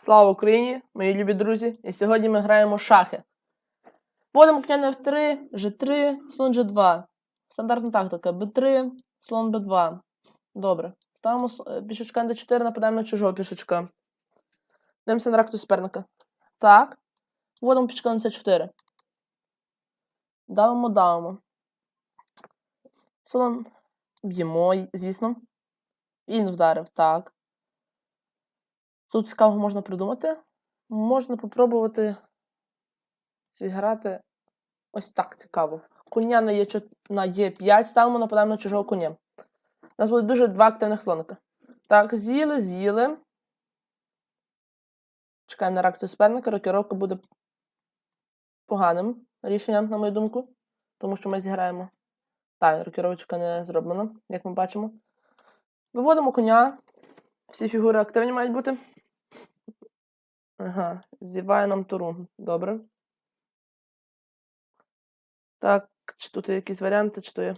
Слава Україні, мої любі друзі! І сьогодні ми граємо шахи. Вводимо коня на F3, G3, слон G2. Стандартна тактика B3, слон B2. Добре. Ставимо е, пішечка на D4, нападаємо на чужого пішечка. Дивимося на реакцію суперника. Так. Вводимо пішечка на C4. Давимо, давимо. Слон б'ємо, звісно. Він вдарив, так. Тут цікавого можна придумати. Можна попробувати зіграти ось так цікаво. Коня на Е4 на Е5 ставимо, нападаємо на чужого коня. У нас буде дуже два активних слоника. Так, з'їли, з'їли. Чекаємо на реакцію суперника. Рокіровка буде поганим рішенням, на мою думку. Тому що ми зіграємо. Так, рокіровочка не зроблена, як ми бачимо. Виводимо коня. Всі фігури активні мають бути. Ага, зіває нам туру. Добре. Так, чи тут якісь варіанти, чи то є.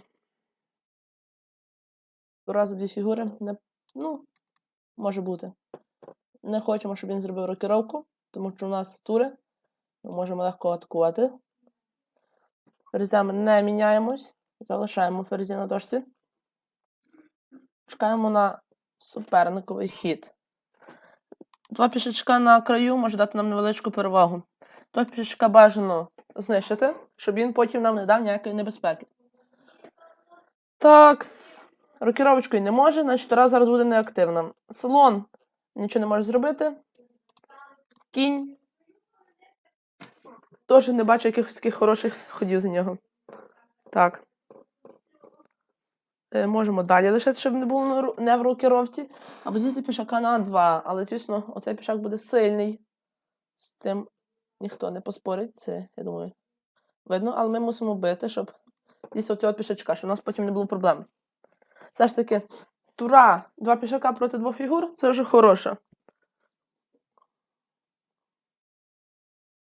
Разу дві фігури. Не... Ну, може бути. Не хочемо, щоб він зробив рокіровку, тому що у нас тури. Ми можемо легко атакувати. Ферзями не міняємось. Залишаємо ферзі на дошці. Чекаємо на суперниковий хід. Два пішечка на краю може дати нам невеличку перевагу. Два пішечка бажано знищити, щоб він потім нам не дав ніякої небезпеки. Так, рокіровочкою не може, значить Тора зараз буде неактивна. Слон нічого не може зробити. Кінь. Теж не бачу якихось таких хороших ходів за нього. Так. Е, можемо далі лишити, щоб не було не в рокіровці. Або з'їсти пішака на 2. Але, звісно, оцей пішак буде сильний. З тим ніхто не поспорить. Це, я думаю, видно, але ми мусимо бити, щоб дійсно цього пішачка, щоб у нас потім не було проблем. Все ж таки, тура, два пішака проти двох фігур це вже хороше.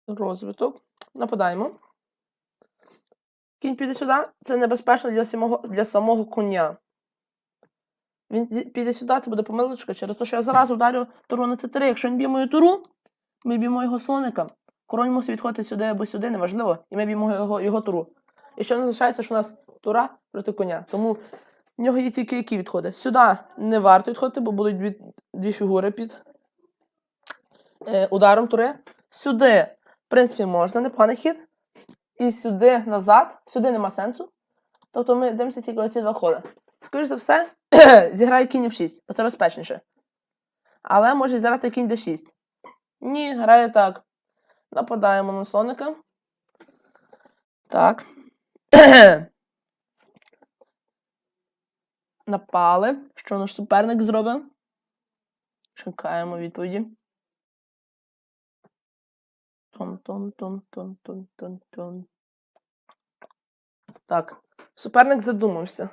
Розвиток. Нападаємо. Кінь піде сюди. Це небезпечно для самого, для самого коня. Він піде сюди, це буде помилочка через те, що я зараз ударю туру на c3. Якщо він б'є мою туру, ми б'ємо його слоника. Король мусить відходити сюди або сюди, неважливо, і ми б'ємо його, його туру. І що не залишається, що у нас тура проти коня. Тому в нього є тільки які відходи. Сюди не варто відходити, бо будуть дві, дві фігури під е, ударом тури. Сюди, в принципі, можна, непоганий хід. І сюди назад, сюди нема сенсу. Тобто ми дивимося тільки оці два ходи. Скоріше за все, зіграє кінь в 6, бо це безпечніше. Але може зіграти кінь d6. Ні, грає так. Нападаємо на слоника. Так. Напали. Що наш суперник зробив? Чекаємо відповіді. Тон-тон-тон-тон-тон-тон-тон. Так. Суперник задумався.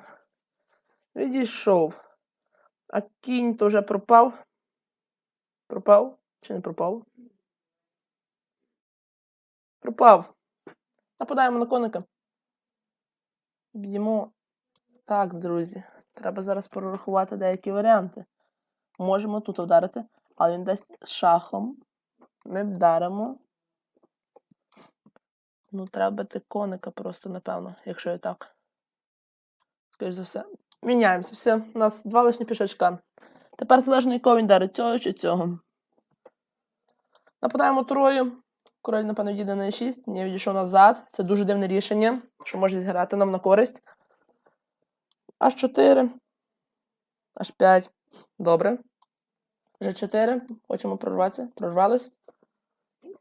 Відійшов. А кінь вже пропав. Пропав? Чи не пропав? Пропав. Нападаємо на коника. Б'ємо. Так, друзі. Треба зараз прорахувати деякі варіанти. Можемо тут вдарити, але він десь шахом. Ми вдаримо. Ну, треба коника просто, напевно, якщо і так. Скоріше за все. Міняємося. Все, у нас два лишні пішачка. Тепер залежно, якого він дарить, цього чи цього. Нападаємо трою. Король, напевно, їде на 6. Не відійшов назад. Це дуже дивне рішення, що може зіграти нам на користь. Аж 4. Аж 5. Добре. Вже 4. Хочемо прорватися. Прорвались.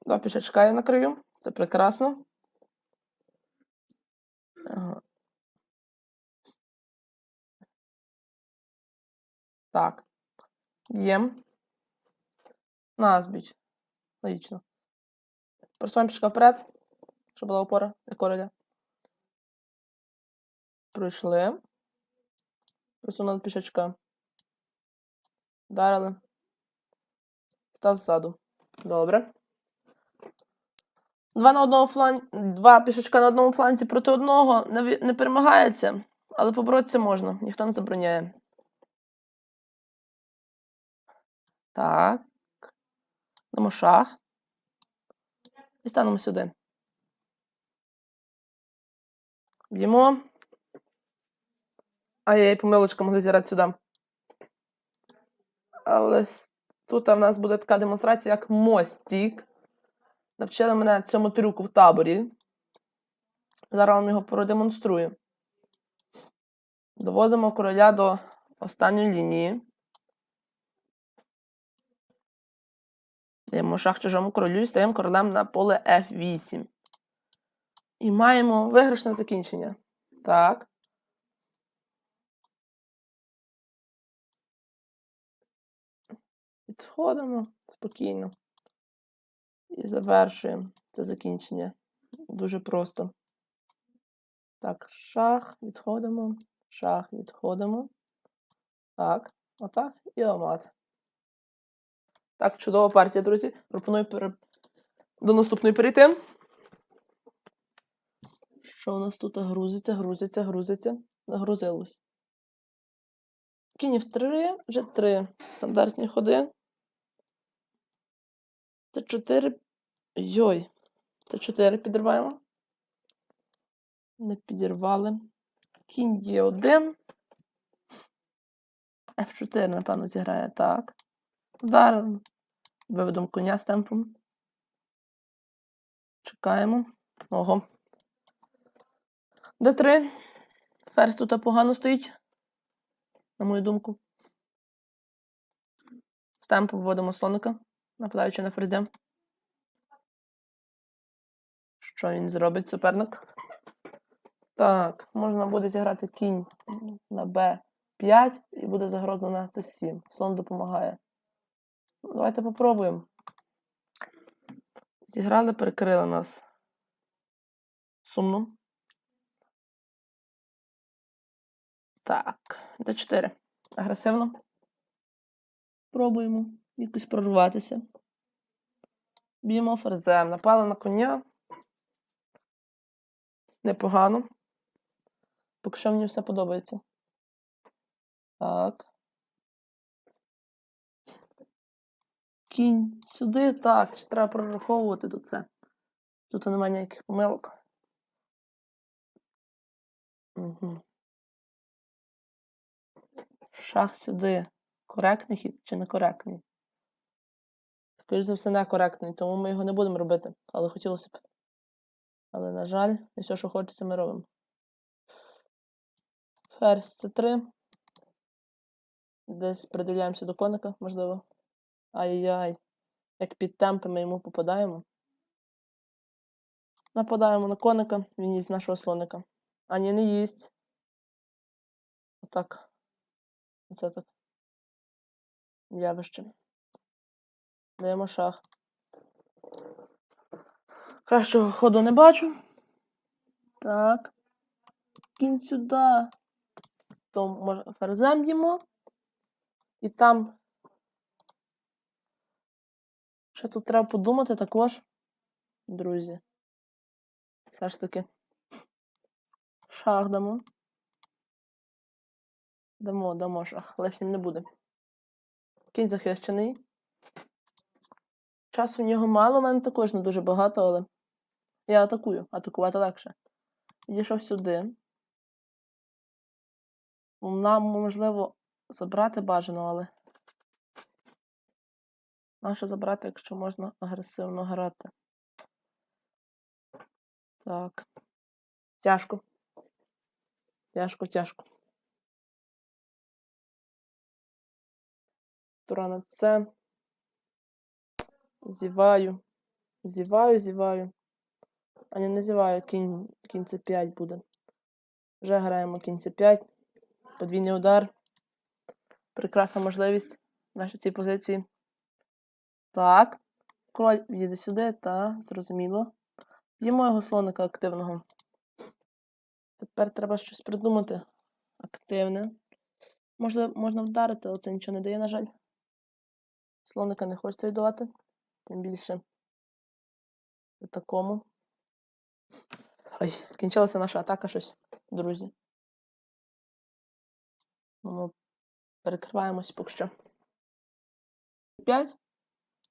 Два пішачка є на краю. Це прекрасно. Так. Б'єм. На збіч. Логічно. Просуваємо пішка вперед, щоб була опора для короля. Пройшли. Просунули пішачка. Вдарили. Став ззаду. Добре. Два на одному фланці. Два пішачка на одному фланці проти одного не, не перемагається, але поборотися можна, ніхто не забороняє. Так. Дамо шах. І станемо сюди. Б'ємо. Ай-яй, помилочка могли зіграти сюди. Але тут в нас буде така демонстрація, як мостик. Навчили мене цьому трюку в таборі. Зараз вам його продемонструю. Доводимо короля до останньої лінії. Даємо шах чужому королю і стаємо королем на поле F8. І маємо виграшне закінчення. Так. Відходимо спокійно. І завершуємо це закінчення. Дуже просто. Так, шах, відходимо, шах, відходимо. Так, отак і омат. Так, чудова партія, друзі. Пропоную пере... до наступної перейти. Що у нас тут грузиться, грузиться, грузиться. Загрузилось. Кінів 3, вже 3 стандартні ходи. Це 4. Йой. Це 4 підриваємо. Не підірвали. Кінь D1. F4, напевно, зіграє так. Ударимо. Виведемо коня з темпом. Чекаємо. Ого. Д3. Ферзь тут погано стоїть. На мою думку. З темпом вводимо слоника, нападаючи на ферзя. Що він зробить, суперник? Так, можна буде зіграти кінь на Б5 і буде загроза на С7. Слон допомагає. Давайте попробуємо. Зіграли, перекрили нас. Сумно. Так, Д4. Агресивно. Пробуємо якось прорватися. Б'ємо ферзем. Напали на коня. Непогано. Поки що мені все подобається. Так. Кінь сюди, так, чи треба прораховувати тут це. Тут немає ніяких помилок. Угу. Шах сюди. Коректний хід чи некоректний? Скоріше за все, некоректний, тому ми його не будемо робити. Але хотілося б. Але, на жаль, не все, що хочеться, ми робимо. Ферзь це 3. Десь придивляємося до коника, можливо. Ай-яй. Як під темпи ми йому попадаємо. Нападаємо на коника, він їсть нашого слоника. А ні, не їсть. Отак. Оце так. Явище. Даємо шах. Кращого ходу не бачу. Так. Кінь сюди. То може ферзем їмо. І там. Ще тут треба подумати також, друзі. Все ж таки. Шах дамо. Дамо, дамо шах. Лишнім не буде. Кінь захищений. Часу в нього мало, в мене також не дуже багато, але я атакую. Атакувати легше. Підійшов сюди. Нам, можливо, забрати бажано, але. Нащо забрати, якщо можна агресивно грати? Так. Тяжко. Тяжко, тяжко. Тура на це. Зіваю. Зіваю, зіваю. А не зіваю, кінь, кінь це 5 буде. Вже граємо кінь це 5. Подвійний удар. Прекрасна можливість нашій цій позиції. Так. Король їде сюди, та, зрозуміло. Б'ємо його слоника активного. Тепер треба щось придумати. Активне. Можливо, можна вдарити, але це нічого не дає, на жаль. Слоника не хочете віддавати. Тим більше у такому. Ой, кінчилася наша атака щось, друзі. Ну, Ми перекриваємось поки що. 5.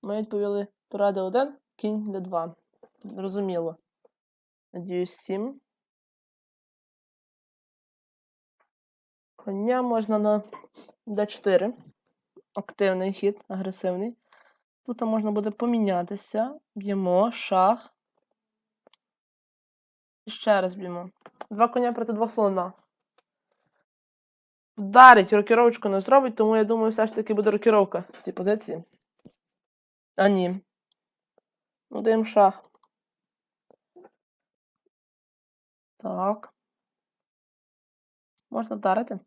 Ми відповіли Тура d1, кінь d2. Зрозуміло. Надіюсь, 7. Коня можна на d4. Активний хід, агресивний. Тут можна буде помінятися. Б'ємо, шах. І ще раз б'ємо. Два коня проти двох слона. Вдарить, рокіровочку не зробить, тому я думаю, все ж таки буде рокіровка в цій позиції. А ні. Ну, даємо шах. Так. Можна вдарити.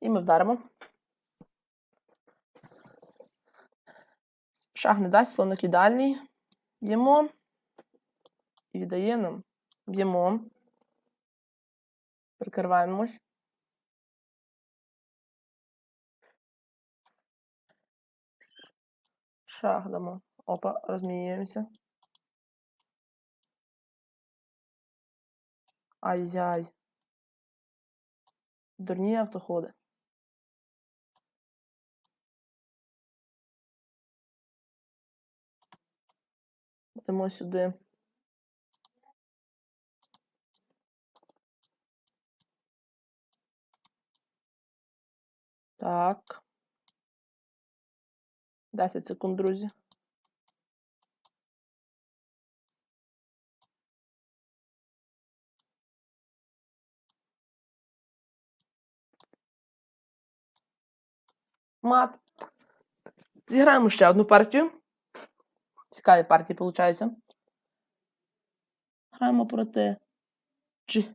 І ми вдаримо. Шах не дасть, слоник ідеальний. Б'ємо. І віддає нам. Б'ємо. Прикриваємось. Шах дамо. Опа, розміняємося. Ай-яй. Дурні автоходи. Йдемо сюди. Так. 10 секунд, друзі. Мат. Зіграємо ще одну партію. Цікаві партії, виходить. Граємо проти G.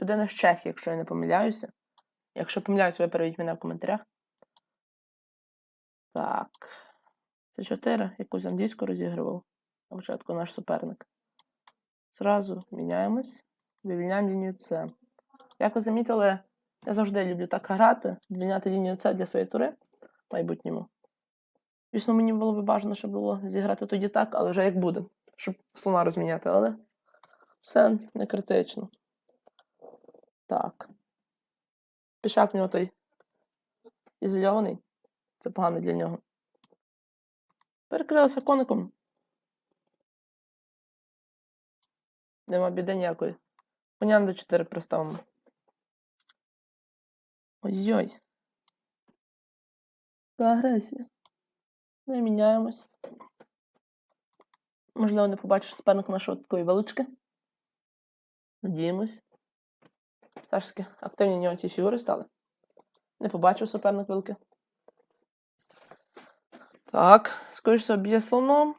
Людина з Чехії, якщо я не помиляюся. Якщо помиляюся, ви переведіть мене в коментарях. Так. Це 4 якусь англійську розігрував. На початку наш суперник. Зразу міняємось. Вивільняємо лінію С. Як ви замітили, я завжди люблю так грати, звільняти лінію С для своєї тури в майбутньому. Звісно, мені було б бажано, щоб було зіграти тоді так, але вже як буде, щоб слона розміняти, але все не критично. Так. Пішак в нього той ізольований. Це погано для нього. Перекрилася коником. Нема біди ніякої. Коня до 4 приставимо. Ой-ой. Агресія. Не міняємось. Можливо, не побачиш суперник нашого такої велички. Надіємось. Таки, активні нього ці фігури стали. Не побачив суперник великий. Так, скоріше б'є слоном.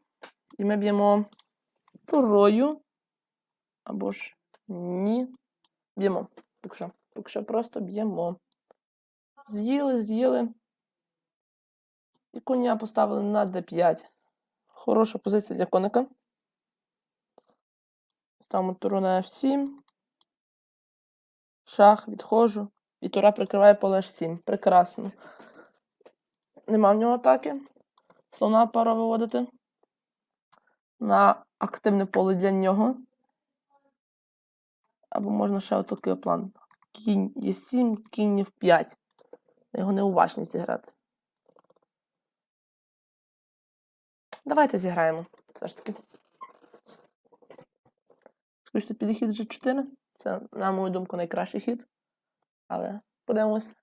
І ми б'ємо турою. Або ж ні. Б'ємо. Поки що. Поки що просто б'ємо. З'їли, з'їли. І коня поставили на d5. Хороша позиція для коника. Ставимо туру на f7. Шах, відходжу. І тура прикриває поле h7. Прекрасно. Нема в нього атаки. Слона пора виводити. На активне поле для нього. Або можна ще отакий план. Кінь є 7, кінь в 5. Його неуважність зіграти. Давайте зіграємо. Все ж таки. Скажете, підхід G4. Це, на мою думку, найкращий хід. Але подивимось.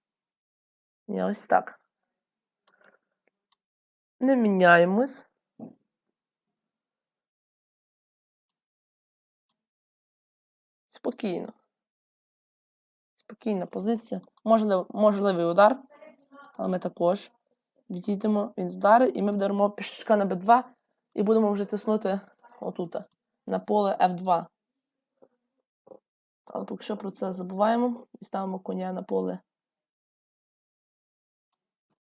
Ні, ось так. Не міняємось. Спокійно. Спокійна позиція. Можлив, можливий удар, але ми також відійдемо, він вдарить, і ми вдаримо пішечка на b2 і будемо вже тиснути отут, на поле f2. Але поки що про це забуваємо і ставимо коня на поле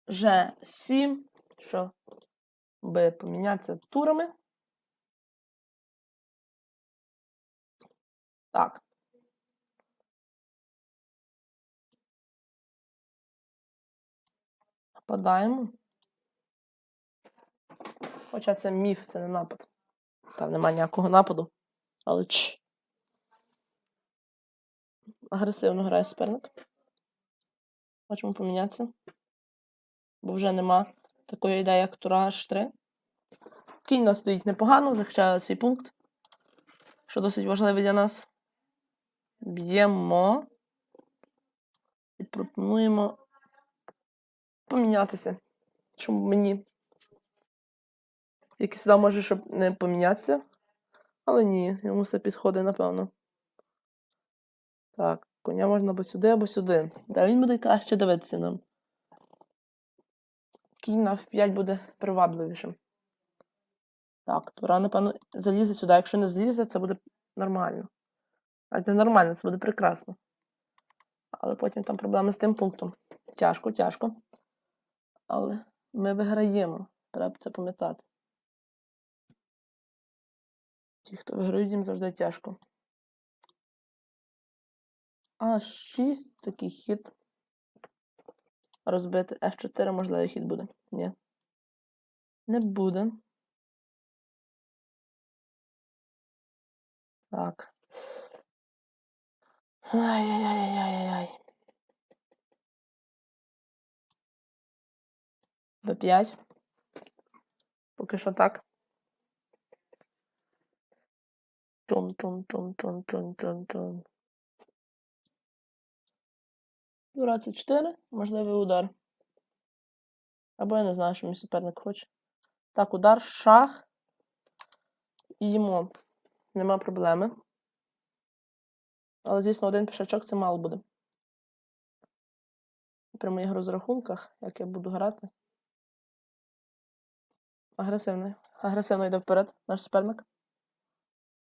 G7, щоб помінятися турами. Так. Нападаємо. Хоча це міф, це не напад. Там немає ніякого нападу. Але ч. Агресивно грає суперник. Хочемо помінятися. Бо вже нема такої ідеї, як Тура H3. Кінь нас стоїть непогано, захищає цей пункт, що досить важливий для нас. Б'ємо. І пропонуємо помінятися. Чому мені? Тільки сюди може, щоб не помінятися. Але ні, йому все підходить, напевно. Так, коня можна або сюди, або сюди. Де він буде краще дивитися нам. Кінь на F5 буде привабливішим. Так, Тура, напевно, залізе сюди. Якщо не злізе, це буде нормально. А не нормально, це буде прекрасно. Але потім там проблеми з тим пунктом. Тяжко, тяжко. Але ми виграємо. Треба це пам'ятати. Ті, хто виграють, їм завжди тяжко. А 6 такий хід. Розбити F4, можливо, хід буде. Ні. Не буде. Так. Ай-яй-яй-яй-яй. Б5. Поки що так. Тун-тун-тун-тун-тун-тун-тун. 24, можливий удар. Або я не знаю, що мій суперник хоче. Так, удар, шах. Їмо. Нема проблеми. Але, звісно, один пішачок це мало буде. При моїх розрахунках, як я буду грати. Агресивний. Агресивно йде вперед наш суперник.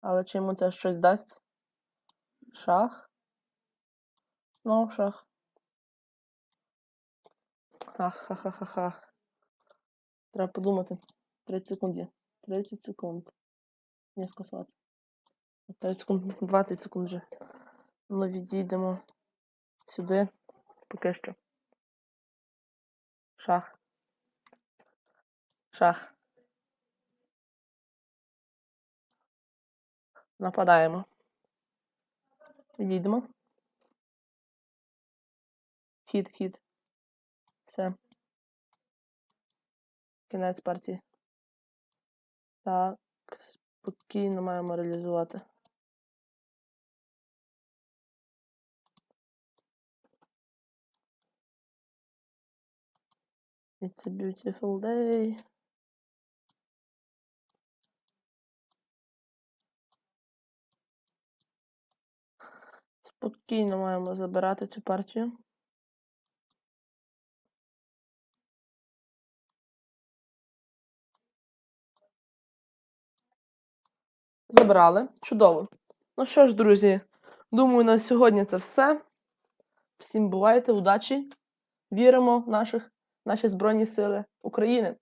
Але чи йому це щось дасть? Шах. Ну, шах. Ах-ха-ха-ха-ха. Треба подумати. 30 секунд є. 30 секунд. Не скасувати. 30 секунд, 20 секунд вже. Ми відійдемо сюди. Поки що. Шах. Шах. Нападаємо. Відійдемо. Хід, хід. Все. Кінець партії. Так, спокійно маємо реалізувати. It's a beautiful day. Спокійно маємо забирати цю партію. Забрали. Чудово. Ну що ж, друзі, думаю, на сьогодні це все. Всім бувайте, удачі! Віримо в наших, наші Збройні Сили України.